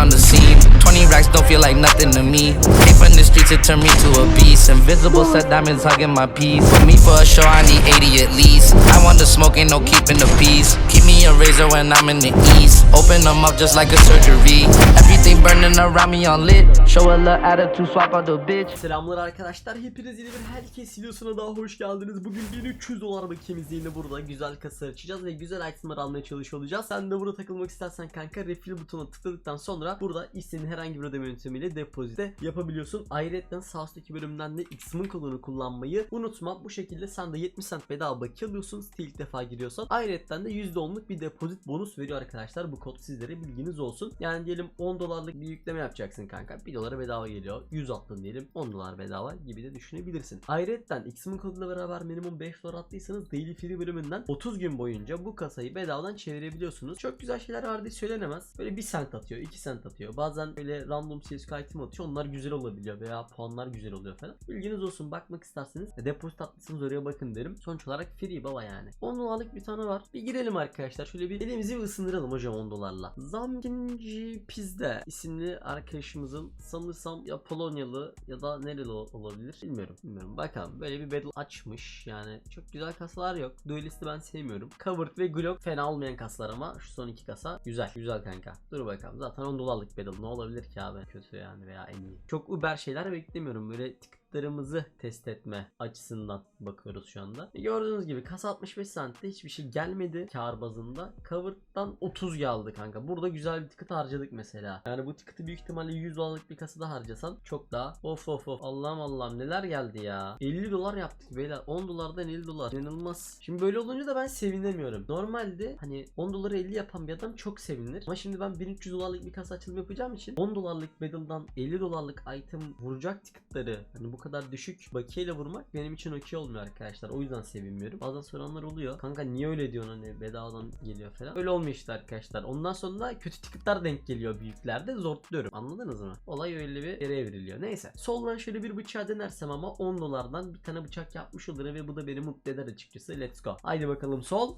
on the scene. 20 racks don't feel like nothing to me. Came from the streets, it turned me to a beast. Invisible set diamonds hugging my piece. For me, for a show, I need 80 at least. I want the smoke, ain't no keeping the peace. Me a razor when I'm in the east. Open them up just like a surgery. Everything burning around me on lit. Show a little attitude, swap out the bitch. Selamlar arkadaşlar. Hepiniz yeni bir herkes videosuna daha hoş geldiniz. Bugün 1300 dolar bakiyemiz yine burada güzel kasa açacağız ve güzel itemler almaya çalışıyor olacağız. Sen de burada takılmak istersen kanka refill butonuna tıkladıktan sonra burada istediğin herhangi bir ödeme yöntemiyle depozite yapabiliyorsun. Ayrıca sağ üstteki bölümden de X'min kodunu kullanmayı unutma. Bu şekilde sen de 70 cent bedava bakiye alıyorsun ilk defa giriyorsan. Ayrıca de %10'luk bir depozit bonus veriyor arkadaşlar. Bu kod sizlere bilginiz olsun. Yani diyelim 10 dolarlık bir yükleme yapacaksın kanka. 1 dolara bedava geliyor. 100 attın diyelim 10 dolar bedava gibi de düşünebilirsin. Ayrıca X'min koduyla beraber minimum 5 dolar attıysanız Daily Free bölümünden 30 gün boyunca bu kasayı bedavadan çevirebiliyorsunuz. Çok güzel şeyler var söylenemez. Böyle 1 cent atıyor, 2 cent atıyor. Bazen böyle random CSGO item atıyor. Onlar güzel olabiliyor veya puanlar güzel oluyor falan. Bilginiz olsun bakmak isterseniz depozit attıysanız oraya bakın derim. Sonuç olarak free baba yani. 10 dolarlık bir tane var. Bir girelim arkadaşlar. Şöyle bir elimizi bir ısındıralım hocam 10 dolarla. Zamginci Pizde isimli arkadaşımızın sanırsam ya Polonyalı ya da nereli ol- olabilir bilmiyorum. Bilmiyorum. Bakalım böyle bir battle açmış. Yani çok güzel kasalar yok. Duelist'i ben sevmiyorum. Covered ve Glock fena olmayan kasalar ama şu son iki kasa güzel. Güzel kanka. Dur bakalım. Zaten 10 dolarlık battle ne olabilir ki abi? Kötü yani veya en iyi. Çok uber şeyler beklemiyorum. Böyle tıkıtlarımızı test etme açısından bakıyoruz şu anda. E, Gördüğünüz gibi kasa 65 centte hiçbir şey gelmedi kar bazında. Covered'dan 30 geldi kanka. Burada güzel bir ticket harcadık mesela. Yani bu ticket'ı büyük ihtimalle 100 dolarlık bir kasada harcasan çok daha of of of Allah'ım Allah'ım neler geldi ya. 50 dolar yaptık beyler. 10 dolardan 50 dolar. İnanılmaz. Şimdi böyle olunca da ben sevinemiyorum. Normalde hani 10 doları 50 yapan bir adam çok sevinir. Ama şimdi ben 1300 dolarlık bir kasa açılımı yapacağım için 10 dolarlık battle'dan 50 dolarlık item vuracak ticket'ları hani bu kadar düşük bakiyeyle vurmak benim için okey olmuyor arkadaşlar. O yüzden sevinmiyorum. Bazen soranlar oluyor. Kanka niye öyle diyorsun hani bedavadan geliyor falan. Öyle olmuyor işte arkadaşlar. Ondan sonra kötü ticket'lar denk geliyor büyüklerde. Zorluyorum. Anladınız mı? Olay öyle bir yere evriliyor. Neyse. Soldan şöyle bir bıçağı denersem ama 10 dolardan bir tane bıçak yapmış olurum ve bu da beni mutlu eder açıkçası. Let's go. Haydi bakalım sol.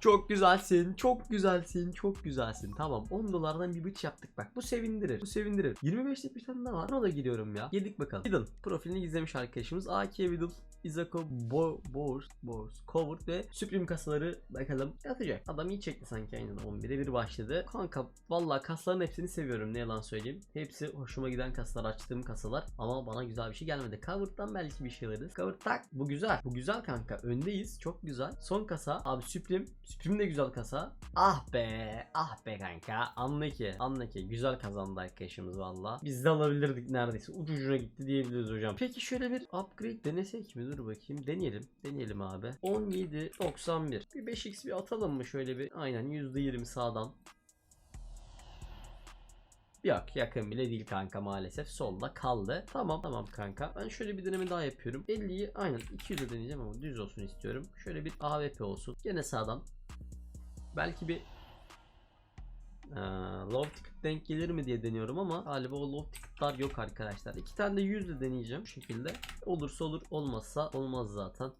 Çok güzelsin, çok güzelsin, çok güzelsin. Tamam 10 dolardan bir bıç yaptık bak. Bu sevindirir, bu sevindirir. 25'lik bir tane daha var. Ona da giriyorum ya. Yedik bakalım. Gidin. Profilini gizlemiş arkadaşımız. AK Vidal, Izako, Bo Bors, Bors, Covered ve Supreme kasaları bakalım atacak. Adam iyi çekti sanki aynen 11'e bir başladı. Kanka vallahi kasaların hepsini seviyorum ne yalan söyleyeyim. Hepsi hoşuma giden kasalar, açtığım kasalar. Ama bana güzel bir şey gelmedi. Covered'dan belki bir şey alırız. Covered tak. Bu güzel. Bu güzel kanka. Öndeyiz. Çok güzel. Son kasa. Abi Supreme. Supreme de güzel kasa. Ah be. Ah be kanka. Anla ki. Anla ki. Güzel kazandı arkadaşımız valla. Biz de alabilirdik neredeyse. Ucu ucuna gitti diyebiliriz hocam. Peki şöyle bir upgrade denesek mi? Dur bakayım. Deneyelim. Deneyelim abi. 17 91. Bir 5x bir atalım mı şöyle bir? Aynen %20 sağdan. Yok yakın bile değil kanka maalesef. Solda kaldı. Tamam tamam kanka. Ben şöyle bir deneme daha yapıyorum. 50'yi aynen 200'e deneyeceğim ama düz olsun istiyorum. Şöyle bir AWP olsun. Gene sağdan. Belki bir ee, low ticket denk gelir mi diye deniyorum ama galiba o low ticketlar yok arkadaşlar. İki tane de 100 ile deneyeceğim bu şekilde. Olursa olur olmazsa olmaz zaten.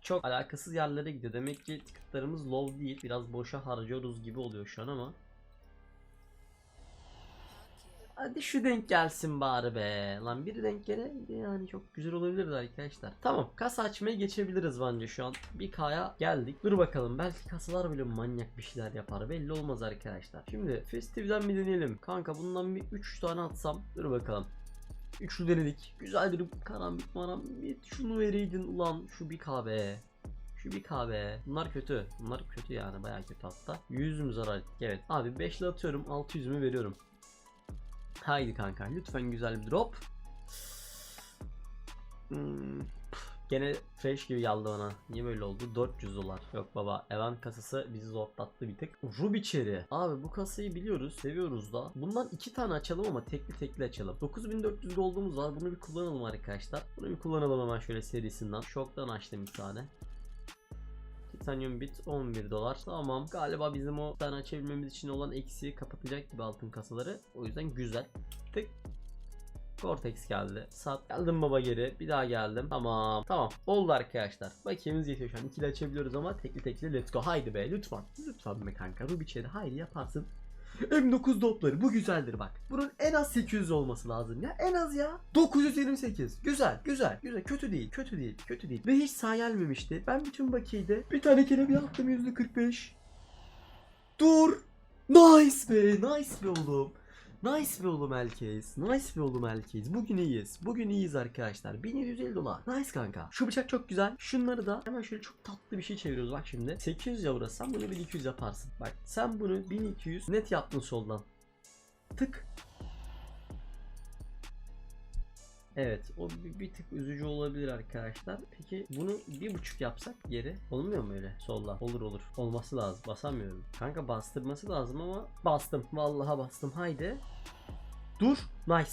Çok alakasız yerlere gidiyor. Demek ki ticketlarımız low değil. Biraz boşa harcıyoruz gibi oluyor şu an ama. Hadi şu denk gelsin bari be. Lan biri denk geleydi yani çok güzel olabilirdi arkadaşlar. Tamam kasa açmaya geçebiliriz bence şu an. Bir K'ya geldik. Dur bakalım belki kasalar bile manyak bir şeyler yapar. Belli olmaz arkadaşlar. Şimdi Festive'den bir deneyelim. Kanka bundan bir 3 tane atsam. Dur bakalım. Üçlü denedik. Güzel bir karambit marambit. Şunu vereydin ulan şu bir K be. Şu bir kahve. Bunlar kötü. Bunlar kötü yani bayağı kötü hatta. 100 mü zarar ettik? Evet. Abi 5'le atıyorum. 600'ümü veriyorum. Haydi kanka lütfen güzel bir drop. Hmm, Gene fresh gibi geldi bana. Niye böyle oldu? 400 dolar. Yok baba. Event kasası bizi zorlattı bir tık. Ruby Cherry. Abi bu kasayı biliyoruz. Seviyoruz da. Bundan iki tane açalım ama tekli tekli açalım. 9400 gold'umuz var. Bunu bir kullanalım arkadaşlar. Bunu bir kullanalım hemen şöyle serisinden. Şoktan açtım bir tane. Titanium bit 11 dolar. Tamam. Galiba bizim o tane açabilmemiz için olan eksiği kapatacak gibi altın kasaları. O yüzden güzel. Tık. Cortex geldi. Sat. Geldim baba geri. Bir daha geldim. Tamam. Tamam. Oldu arkadaşlar. Bakiyemiz yetiyor şu an. İkili açabiliyoruz ama tekli tekli let's go. Haydi be lütfen. Lütfen be kanka. Ruby Cherry haydi yaparsın. M9 dopları bu güzeldir bak. Bunun en az 800 olması lazım ya. En az ya. 928. Güzel, güzel, güzel. Kötü değil, kötü değil, kötü değil. Ve hiç sağ. Ben bütün bakiyede bir tane kelebeği attım %45. Dur. Nice be, nice be oğlum. Nice be oğlum Elkeys. Nice be oğlum Elkeys. Bugün iyiyiz. Bugün iyiyiz arkadaşlar. 1750 dolar. Nice kanka. Şu bıçak çok güzel. Şunları da hemen şöyle çok tatlı bir şey çeviriyoruz. Bak şimdi. 800 ya burası. Sen bunu 1200 yaparsın. Bak sen bunu 1200 net yaptın soldan. Tık. Evet o bir, bir tık üzücü olabilir arkadaşlar. Peki bunu bir buçuk yapsak geri olmuyor mu öyle soldan? Olur olur. Olması lazım. Basamıyorum. Kanka bastırması lazım ama bastım. Vallahi bastım. Haydi. Dur. Nice.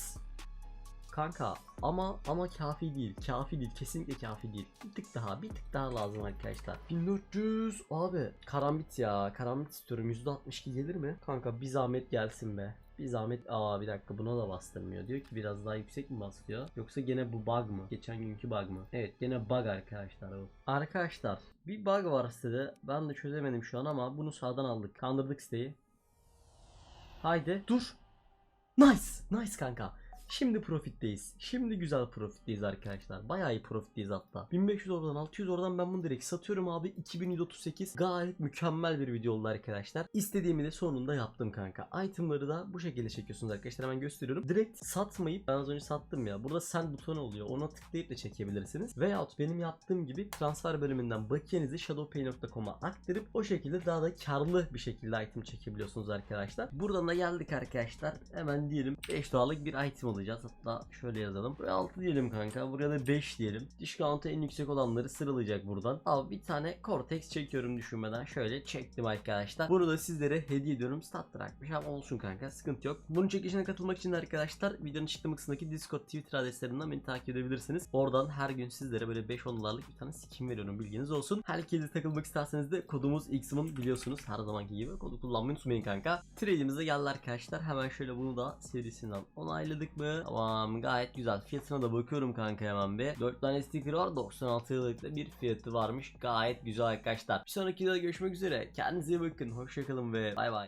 Kanka ama ama kafi değil. Kafi değil. Kesinlikle kafi değil. Bir tık daha, bir tık daha lazım arkadaşlar. 1400 abi. Karambit ya. Karambit istiyorum. %62 gelir mi? Kanka bir zahmet gelsin be. Bir zahmet aa bir dakika buna da bastırmıyor. Diyor ki biraz daha yüksek mi basıyor? Yoksa gene bu bug mı? Geçen günkü bug mı? Evet gene bug arkadaşlar bu. Arkadaşlar bir bug var sitede. Ben de çözemedim şu an ama bunu sağdan aldık. Kandırdık siteyi. Haydi dur. Nice. Nice kanka. Şimdi profitteyiz. Şimdi güzel profitteyiz arkadaşlar. Bayağı iyi profitteyiz hatta. 1500 oradan 600 oradan ben bunu direkt satıyorum abi. 2138 gayet mükemmel bir video oldu arkadaşlar. İstediğimi de sonunda yaptım kanka. Itemları da bu şekilde çekiyorsunuz arkadaşlar. Hemen gösteriyorum. Direkt satmayıp ben az önce sattım ya. Burada send butonu oluyor. Ona tıklayıp da çekebilirsiniz. Veyahut benim yaptığım gibi transfer bölümünden bakiyenizi shadowpay.com'a aktarıp o şekilde daha da karlı bir şekilde item çekebiliyorsunuz arkadaşlar. Buradan da geldik arkadaşlar. Hemen diyelim 5 dolarlık bir item alacağız. Hatta şöyle yazalım. Buraya 6 diyelim kanka. Buraya da 5 diyelim. Discount'u en yüksek olanları sıralayacak buradan. Al bir tane Cortex çekiyorum düşünmeden. Şöyle çektim arkadaşlar. Bunu da sizlere hediye ediyorum. Stat bırakmış ama olsun kanka. Sıkıntı yok. Bunun çekişine katılmak için arkadaşlar videonun açıklama kısmındaki Discord Twitter adreslerinden beni takip edebilirsiniz. Oradan her gün sizlere böyle 5-10 dolarlık bir tane skin veriyorum. Bilginiz olsun. Herkese takılmak isterseniz de kodumuz XM'ın biliyorsunuz. Her zamanki gibi kodu kullanmayı unutmayın kanka. Trade'imize geldi arkadaşlar. Hemen şöyle bunu da serisinden onayladık mı? Tamam gayet güzel. Fiyatına da bakıyorum kanka hemen bir. 4 tane sticker var. 96 liralık da bir fiyatı varmış. Gayet güzel arkadaşlar. Bir sonraki videoda görüşmek üzere. Kendinize iyi bakın. Hoşçakalın ve bay bay.